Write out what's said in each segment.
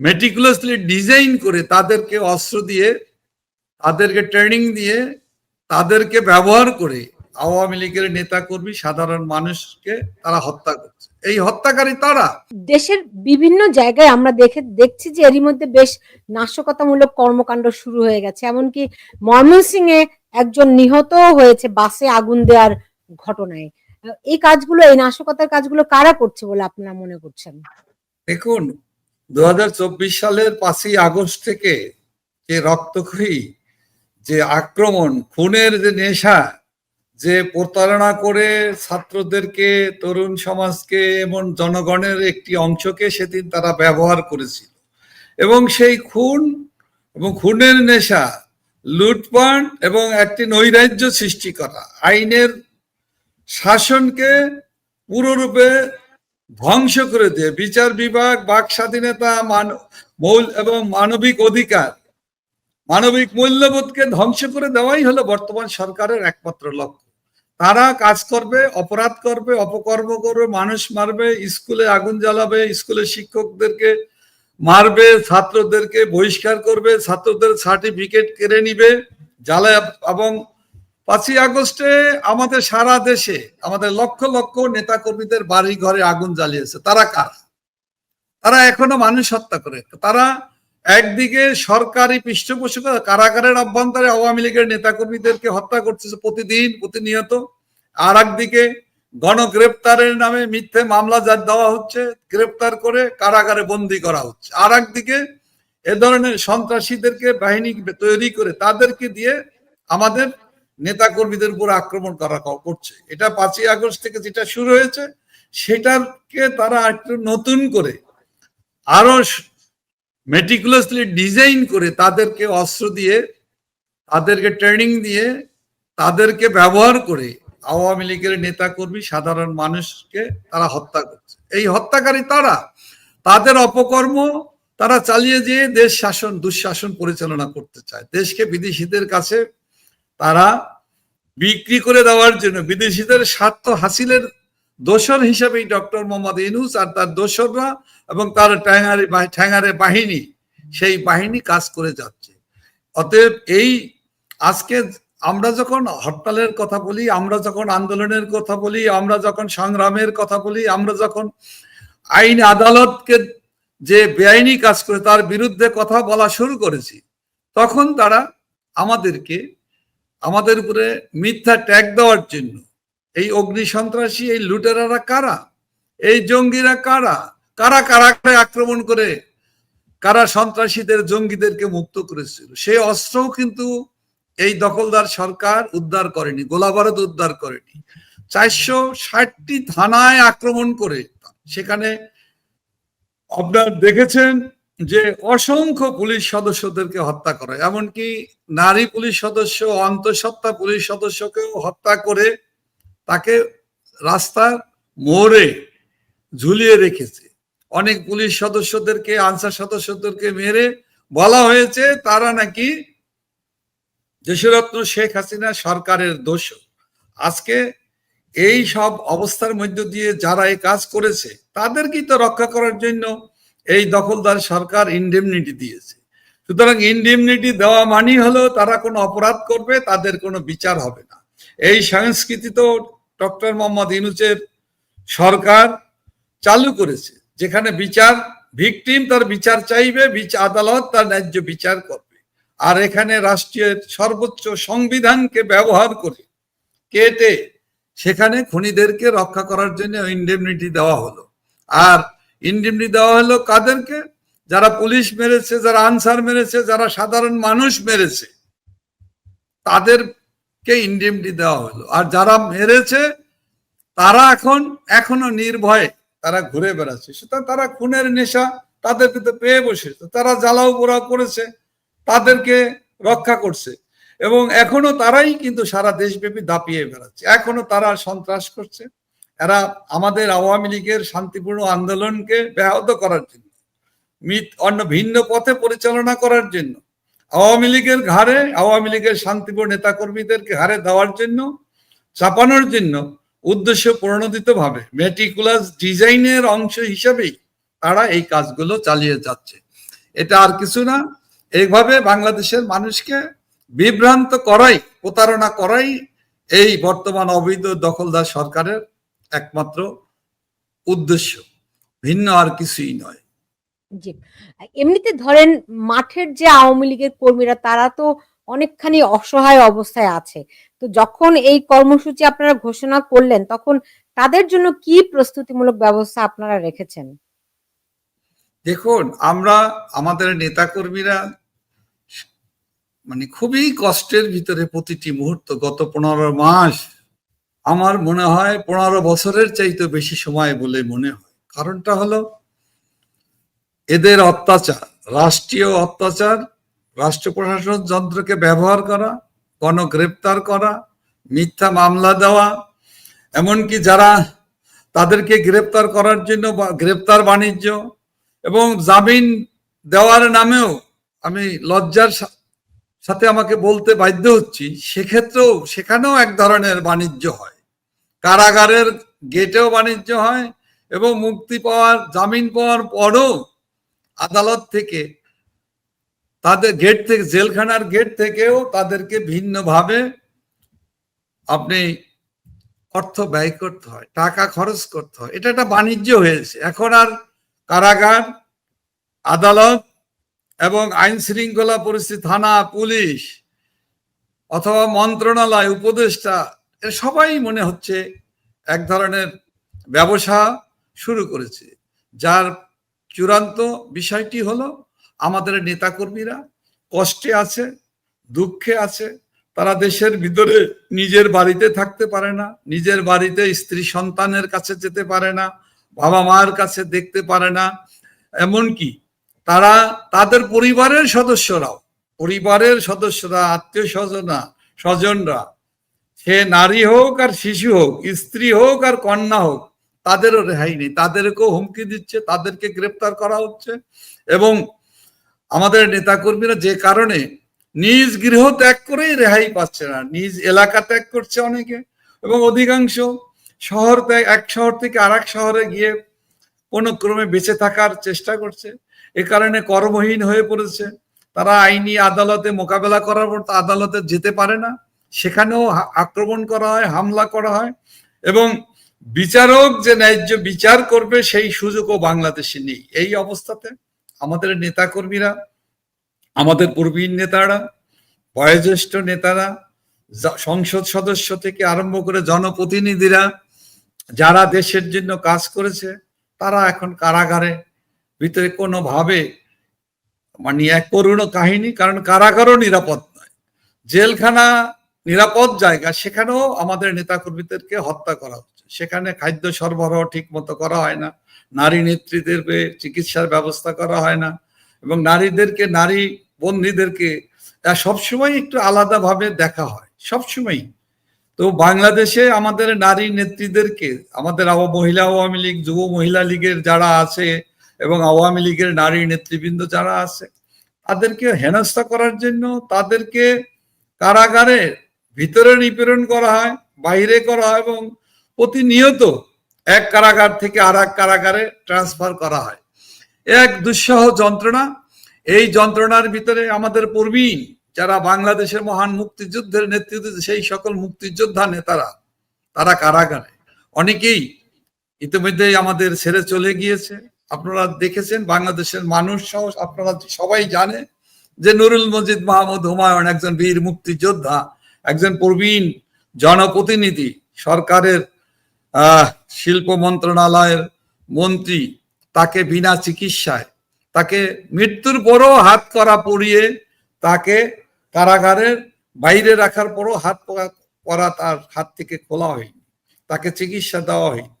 Meticulously design করে তাদেরকে অস্ত্র দিয়ে তাদেরকে ট্রেনিং দিয়ে তাদেরকে ব্যবহার করে আওয়ামী লীগের নেতা কর্মী সাধারণ মানুষকে তারা হত্যা করছে। এই হত্যাকারী তারা? দেশের বিভিন্ন জায়গায় আমরা দেখে দেখছি যে এরই মধ্যে বেশ নাশকতামূলক কর্মকাণ্ড শুরু হয়ে গেছে। এমনকি ময়মনসিংহে একজন নিহত হয়েছে বাসে আগুন দেওয়ার ঘটনায়। এই কাজগুলো এই নাশকতার কাজগুলো কারা করছে বলে আপনারা মনে করছেন? দেখুন দু হাজার চব্বিশ সালের পাঁচই আগস্ট থেকে যে রক্তক্ষয়ী, যে আক্রমণ, খুনের যে নেশা, যে প্রতারণা করে ছাত্রদেরকে, তরুণ সমাজকে এবং জনগণের একটি অংশকে সেদিন তারা ব্যবহার করেছিল। এবং সেই খুন এবং খুনের নেশা, লুটপাট এবং একটি নৈরাজ্য সৃষ্টি করা, আইনের শাসনকে পুরোরূপে ধ্বংস করে দিয়ে, বিচার বিভাগ, বাক স্বাধীনতা মৌল এবং মানবিক অধিকার, মানবিক মূল্যবোধকে ধ্বংস করে দেওয়াই হলো বর্তমান সরকারের একমাত্র লক্ষ্য। তারা কাজ করবে, অপরাধ করবে, অপকর্ম করবে, মানুষ মারবে, স্কুলে আগুন জ্বালাবে, স্কুলে শিক্ষকদেরকে মারবে, ছাত্রদেরকে বহিষ্কার করবে, ছাত্রদের সার্টিফিকেট কেড়ে নিবে, জ্বালায় এবং পাঁচই আগস্টে আমাদের সারা দেশে আমাদের লক্ষ লক্ষ নেতা কর্মীদের বাড়ি ঘরে আগুন জ্বালিয়েছে। তারা কার? তারা এখনও মানুষ হত্যা করে। তারা একদিকে সরকারি পৃষ্ঠপোষকতা কারাগারের অভ্যন্তরে আওয়ামী লীগের নেতা কর্মীদেরকে হত্যা করতেছে প্রতিদিন, প্রতিনিয়ত। আর একদিকে গণগ্রেপ্তারের নামে মিথ্যে মামলা যা দেওয়া হচ্ছে, গ্রেপ্তার করে কারাগারে বন্দি করা হচ্ছে। আর একদিকে এ ধরনের সন্ত্রাসীদেরকে বাহিনী তৈরি করে তাদেরকে দিয়ে আমাদের নেতা কর্মীদের উপর আক্রমণ করা করছে। এটা পাঁচই আগস্ট থেকে যেটা শুরু হয়েছে, সেটাকে তারা একটু নতুন করে আরও মেটিকুলাসলি ডিজাইন করে তাদেরকে অস্ত্র দিয়ে, তাদেরকে ট্রেনিং দিয়ে, তাদেরকে ব্যবহার করে আওয়ামী লীগের নেতা কর্মী সাধারণ মানুষকে তারা হত্যা করছে। এই হত্যাকারী তারা, তাদের অপকর্ম তারা চালিয়ে যেয়ে দেশ শাসন, দুঃশাসন পরিচালনা করতে চায়। দেশকে বিদেশিদের কাছে তারা বিক্রি করে দেওয়ার জন্য বিদেশিদের স্বার্থ হাসিলের দোসর হিসাবেই ডক্টর মোহাম্মদ ইনুস আর তার দোসররা এবং তার ট্যাঙারে ঠ্যাঙারে বাহিনী সেই বাহিনী কাজ করে যাচ্ছে। অতএব এই আজকে আমরা যখন হরতালের কথা বলি, আমরা যখন আন্দোলনের কথা বলি, আমরা যখন সংগ্রামের কথা বলি, আমরা যখন আইন আদালতকে যে বেআইনি কাজ করে তার বিরুদ্ধে কথা বলা শুরু করেছি, তখন তারা আমাদেরকে আমাদের উপরে মিথ্যা ট্যাগ দেওয়ার জন্য। এই অগ্নি সন্ত্রাসী, এই লুটেরারা কারা? এই জঙ্গিরা কারা? কারা কারা করে আক্রমণ করে? কারা সন্ত্রাসীদের, জঙ্গিদেরকে মুক্ত করেছিল? সেই অস্ত্রও কিন্তু এই দখলদার সরকার উদ্ধার করেনি গোলাবারদ উদ্ধার করেনি। চারশো ষাটটি থানায় আক্রমণ করে। সেখানে আপনার দেখেছেন যে অসংখ্য পুলিশ সদস্যদেরকে হত্যা করা, এমনকি নারী পুলিশ সদস্য অন্তঃসত্ত্বা পুলিশ সদস্যকেও হত্যা করে তাকে রাস্তার মোড়ে ঝুলিয়ে রেখেছে। অনেক পুলিশ সদস্যদেরকে, আনসার সদস্যদেরকে মেরে বলা হয়েছে, তারা নাকি দেশরত্ন শেখ হাসিনা সরকারের দোষ আজকে এই সব অবস্থার মধ্য দিয়ে যারা এই কাজ করেছে, তাদেরকেই তো রক্ষা করার জন্য এই দখলদার সরকার ইন্ডেমনিটি দিয়েছে। সুতরাং ইন্ডেমনিটি দেওয়া মানি হলো তারা কোনো অপরাধ করবে, তাদের কোনো বিচার হবে না। এই সংস্কৃতি তো ডক্টর মোহাম্মদ ইনুচের সরকার চালু করেছে, যেখানে বিচার, ভিকটিম তার বিচার চাইবে আদালত তার ন্যায্য বিচার করবে। আর এখানে রাষ্ট্রীয় সর্বোচ্চ সংবিধানকে ব্যবহার করে কেটে সেখানে খুনিদেরকে রক্ষা করার জন্য ইন্ডেমনিটি দেওয়া হলো। আর ইন্ডেমনিটি দেওয়া হলো কাদেরকে, যারা পুলিশ মেরেছে, যারা আনসার মেরেছে, যারা সাধারণ মানুষ মেরেছে, তাদেরকে ইন্ডেমনিটি দেওয়া হলো। আর যারা মেরেছে, তারা এখন, এখনও নির্ভয়ে তারা ঘুরে বেড়াচ্ছে। সেটা তারা খুনের নেশা তাদেরকে তো পেয়ে বসেছে। তারা জ্বালাও পোড়াও করেছে, তাদেরকে রক্ষা করছে। এবং এখনও তারাই কিন্তু সারা দেশব্যাপী দাপিয়ে বেড়াচ্ছে। এখনও তারা সন্ত্রাস করছে। এরা আমাদের আওয়ামী লীগের শান্তিপূর্ণ আন্দোলনকে ব্যাহত করার জন্য মিত অন্য ভিন্ন পথে পরিচালনা করার জন্য, আওয়ামী লীগের ঘাড়ে আওয়ামী লীগের শান্তিপূর্ণ নেতাকর্মীদেরকে ঘাড়ে দেওয়ার জন্য, চাপানোর জন্য উদ্দেশ্য প্রণোদিত ভাবে মেটিকুলাস ডিজাইনের অংশ হিসাবেই তারা এই কাজগুলো চালিয়ে যাচ্ছে। এটা আর কিছু না, এইভাবে বাংলাদেশের মানুষকে বিভ্রান্ত করাই, প্রতারণা করাই এই বর্তমান অবৈধ দখলদার সরকারের একমাত্র উদ্দেশ্য ভিন্ন আর কিছুই নয়। জি। এমনিতে ধরেন মাঠের যে আওয়ামী লীগের কর্মীরা তারা তো অনেকখানি অসহায় অবস্থায় আছে। তো যখন এই কর্মসূচি আপনারা ঘোষণা করলেন তখন তাদের জন্য কি প্রস্তুতিমূলক ব্যবস্থা আপনারা রেখেছেন? দেখুন আমরা আমাদের নেতাকর্মীরা মানে খুবই কষ্টের ভিতরে প্রতিটি মুহূর্ত গত পনেরো মাস আমার মনে হয় পনেরো বছরের চাইতে বেশি সময় বলে মনে হয়। কারণটা হলো, এদের অত্যাচার, রাষ্ট্রীয় অত্যাচার, রাষ্ট্র প্রশাসন যন্ত্রকে ব্যবহার করা, গণগ্রেপ্তার করা, মিথ্যা মামলা দেওয়া, এমনকি যারা তাদেরকে গ্রেপ্তার করার জন্য গ্রেপ্তার বাণিজ্য এবং জামিন দেওয়ার নামেও আমি লজ্জার সাথে আমাকে বলতে বাধ্য হচ্ছি, সেক্ষেত্রেও সেখানেও এক ধরনের বাণিজ্য হয়। কারাগারের গেটেও বাণিজ্য হয় এবং মুক্তি পাওয়ার, জামিন পাওয়ার পরও আদালত থেকে তাদের গেট থেকে, জেলখানার গেট থেকেও তাদেরকে ভিন্নভাবে আপনি অর্থ ব্যয় করতে হয়, টাকা খরচ করতে হয়। এটা একটা বাণিজ্য হয়েছে। এখন আর কারাগার, আদালত এবং আইন শৃঙ্খলা পরিস্থিতি, থানা, পুলিশ অথবা মন্ত্রণালয়, উপদেষ্টা সবাই মনে হচ্ছে এক ধরনের ব্যবসা শুরু করেছে। যার চূড়ান্ত বিষয়টি হলো আমাদের নেতাকর্মীরা কষ্টে আছে, দুঃখে আছে, তারা দেশের ভিতরে নিজের বাড়িতে থাকতে পারে না, নিজের বাড়িতে স্ত্রী সন্তানের কাছে যেতে পারে না, বাবা মার কাছে দেখতে পারে না। এমনকি তারা তাদের পরিবারের সদস্যরাও, পরিবারের সদস্যরা, আত্মীয় স্বজনা স্বজনরা সে নারী হোক আর শিশু হোক, স্ত্রী হোক আর কন্যা হোক, তাদেরও রেহাই নেই। তাদেরকেও হুমকি দিচ্ছে, তাদেরকে গ্রেপ্তার করা হচ্ছে এবং আমাদের নেতাকর্মীরা যে কারণে নিজ গৃহ ত্যাগ করেই রেহাই পাচ্ছে না, নিজ এলাকা ত্যাগ করছে অনেকে এবং অধিকাংশ শহর ত্যাগ, এক শহর থেকে আর শহরে গিয়ে কোনো ক্রমে বেঁচে থাকার চেষ্টা করছে। এ কারণে কর্মহীন হয়ে পড়েছে। তারা আইনি আদালতে মোকাবেলা করার পর আদালতে যেতে পারে না। সেখানেও আক্রমণ করা হয়, হামলা করা হয় এবং বিচারক যে ন্যায্য বিচার করবে সেই সুযোগও বাংলাদেশে নেই। এই অবস্থাতে আমাদের নেতাকর্মীরা, আমাদের প্রবীণ নেতারা, বয়োজ্যেষ্ঠ নেতারা সংসদ সদস্য থেকে আরম্ভ করে জনপ্রতিনিধিরা যারা দেশের জন্য কাজ করেছে, তারা এখন কারাগারে। ভিতরে কোনোভাবে মানে এক করুণ কাহিনী, কারণ কারাগারও নিরাপদ নয়। জেলখানা নিরাপদ জায়গা, সেখানেও আমাদের নেতাকর্মীদেরকে হত্যা করা হচ্ছে। সেখানে খাদ্য সরবরাহ ঠিক মতো করা হয় না, নারী নেত্রীদের চিকিৎসার ব্যবস্থা করা হয় না এবং নারীদেরকে, নারী বন্দীদেরকে সবসময় একটু আলাদাভাবে দেখা হয় সবসময় তো বাংলাদেশে আমাদের নারী নেত্রীদেরকে, আমাদের মহিলা আওয়ামী লীগ, যুব মহিলা লীগের যারা আছে এবং আওয়ামী লীগের নারী নেতৃবৃন্দ যারা আছে, তাদেরকে হেনস্থা করার জন্য তাদেরকে কারাগারে ভিতরে নিপীড়ন করা হয়, বাইরে করা হয় এবং প্রতিনিয়ত এক কারাগার থেকে আর এক কারাগারে ট্রান্সফার করা হয়। এক দুঃসহ যন্ত্রণা। এই যন্ত্রণার ভিতরে আমাদের প্রবীণ যারা বাংলাদেশের মহান মুক্তিযুদ্ধের নেতৃত্ব, সেই সকল মুক্তিযোদ্ধা নেতারা, তারা কারাগারে। অনেকেই ইতিমধ্যেই আমাদের ছেড়ে চলে গিয়েছে। আপনারা দেখেছেন বাংলাদেশের মানুষ সহ আপনারা সবাই জানে যে নুরুল মজিদ মাহমুদ হুমায়ুন একজন বীর মুক্তিযোদ্ধা। একজন প্রবীণ জনপ্রতিনিধি, সরকারের শিল্প মন্ত্রণালয়ের মন্ত্রী, তাকে বিনা চিকিৎসায়, তাকে মৃত্যুর পরও হাত করা পরিয়ে তাকে কারাগারের বাইরে রাখার পরও হাত করা তার হাত থেকে খোলা হয়নি, তাকে চিকিৎসা দেওয়া হয়নি।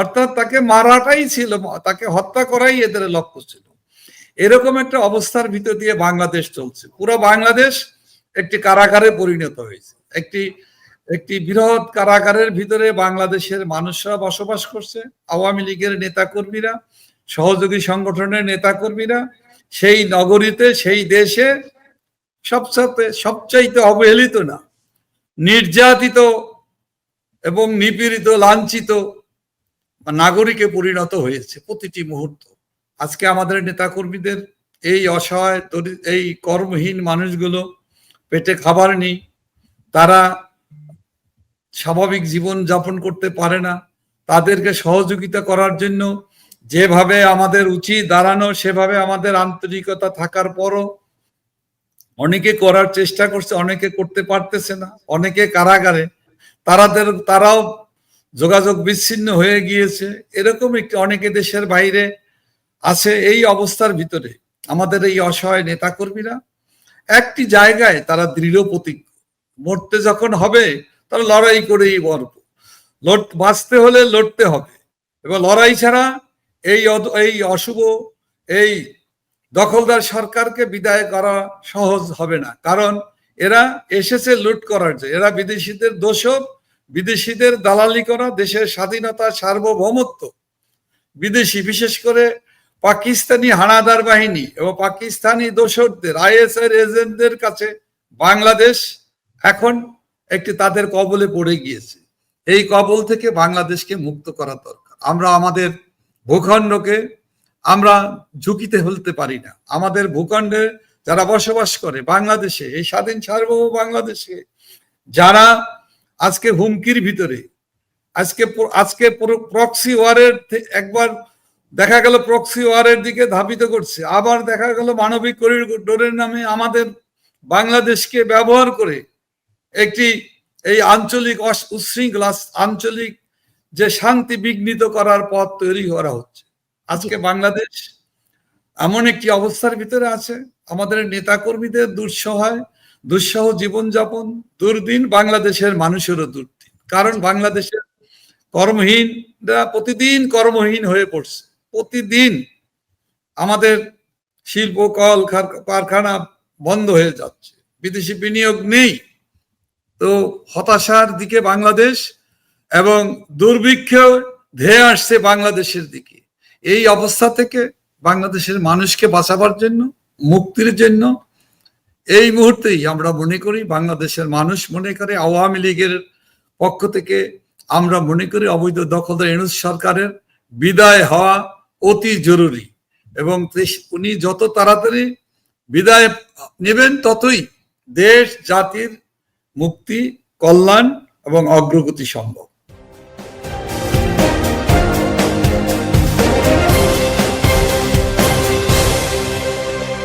অর্থাৎ তাকে মারাটাই ছিল, তাকে হত্যা করাই এদের লক্ষ্য ছিল। এরকম একটা অবস্থার ভিতর দিয়ে বাংলাদেশ চলছে। পুরো বাংলাদেশ একটি কারাগারে পরিণত হয়েছে। একটি একটি বৃহৎ কারাগারের ভিতরে বাংলাদেশের মানুষরা বসবাস করছে, আওয়ামী লীগের নেতাকর্মীরা, সহযোগী সংগঠনের নেতাকর্মীরা, সেই নগরীতে, সেই দেশে সবসাথে সবচাইতে অবহেলিত না, নির্যাতিত এবং নিপীড়িত, লাঞ্ছিত নাগরিকে পরিণত হয়েছে প্রতিটি মুহূর্ত। আজকে আমাদের নেতাকর্মীদের এই অসহায় এই কর্মহীন মানুষগুলো পেটে খাবার নেই, তারা স্বাভাবিক জীবন যাপন করতে পারে না। তাদেরকে সহযোগিতা করার জন্য যেভাবে আমাদের উচিত দাঁড়ানো, সেভাবে আমাদের আন্তরিকতা থাকার পরও অনেকে করার চেষ্টা করছে, অনেকে করতে পারতেছে না, অনেকে কারাগারে। তারাদের, তারাও যোগাযোগ বিচ্ছিন্ন হয়ে গিয়েছে। এরকম একটি অনেকে দেশের বাইরে আছে এই অবস্থার ভিতরে। আমাদের এই অসহায় নেতাকর্মীরা একটি জায়গায় তারা দৃঢ় প্রতিজ্ঞ। মরতে যখন হবে, তারা লড়াই করেই মরব। লড়, বাঁচতে হলে লড়তে হবে। এবং লড়াই ছাড়া এই এই অশুভ, এই দখলদার সরকারকে বিদায় করা সহজ হবে না। কারণ এরা এসেছে লুট করার জন্য। এরা বিদেশিদের দোষক বিদেশিদের দালালি করা, দেশের স্বাধীনতা, সার্বভৌমত্ব, বিদেশি বিশেষ করে পাকিস্তানি হানাদার বাহিনী এবং পাকিস্তানি দোসরদের আইএসআর এজেন্টদের কাছে বাংলাদেশ এখন একটি তাদের কবলে পড়ে গিয়েছে। এই কবল থেকে বাংলাদেশকে মুক্ত করা দরকার। আমরা আমাদের ভূখণ্ডকে আমরা ঝুঁকিতে ফেলতে পারি না। আমাদের ভূখণ্ডে যারা বসবাস করে বাংলাদেশে, এই স্বাধীন সার্বভৌম বাংলাদেশে, যারা আজকে হুমকির ভিতরে, আজকে আজকে প্রক্সি ওয়ারের একবার দেখা গেল প্রক্সি ওয়ারের দিকে ধাবিত করছে। আবার দেখা গেল মানবিক করিডোরের নামে আমাদের বাংলাদেশকে ব্যবহার করে একটি এই আঞ্চলিক উচ্ছৃঙ্খলা, আঞ্চলিক যে শান্তি বিঘ্নিত করার পথ তৈরি করা হচ্ছে। আজকে বাংলাদেশ এমন একটি অবস্থার ভিতরে আছে। আমাদের নেতাকর্মীদের দুঃসহায়, দুঃসহ জীবনযাপন, দুর্দিন বাংলাদেশের মানুষেরও দুর্দিন। কারণ বাংলাদেশের কর্মহীনরা প্রতিদিন কর্মহীন হয়ে পড়ছে। প্রতিদিন আমাদের শিল্প, কল কারখানা বন্ধ হয়ে যাচ্ছে। বিদেশি বিনিয়োগ নেই। তো হতাশার দিকে বাংলাদেশ এবং দুর্ভিক্ষ ধেয়ে আসছে বাংলাদেশের দিকে। এই অবস্থা থেকে বাংলাদেশের মানুষকে বাঁচাবার জন্য, মুক্তির জন্য এই মুহূর্তেই আমরা মনে করি, বাংলাদেশের মানুষ মনে করে, আওয়ামী লীগের পক্ষ থেকে আমরা মনে করি, অবৈধ দখলদার এনুস সরকারের বিদায় হওয়া অতি জরুরি। এবং উনি যত তাড়াতাড়ি বিদায় নেবেন, ততই দেশ, জাতির মুক্তি, কল্যাণ এবং অগ্রগতি সম্ভব।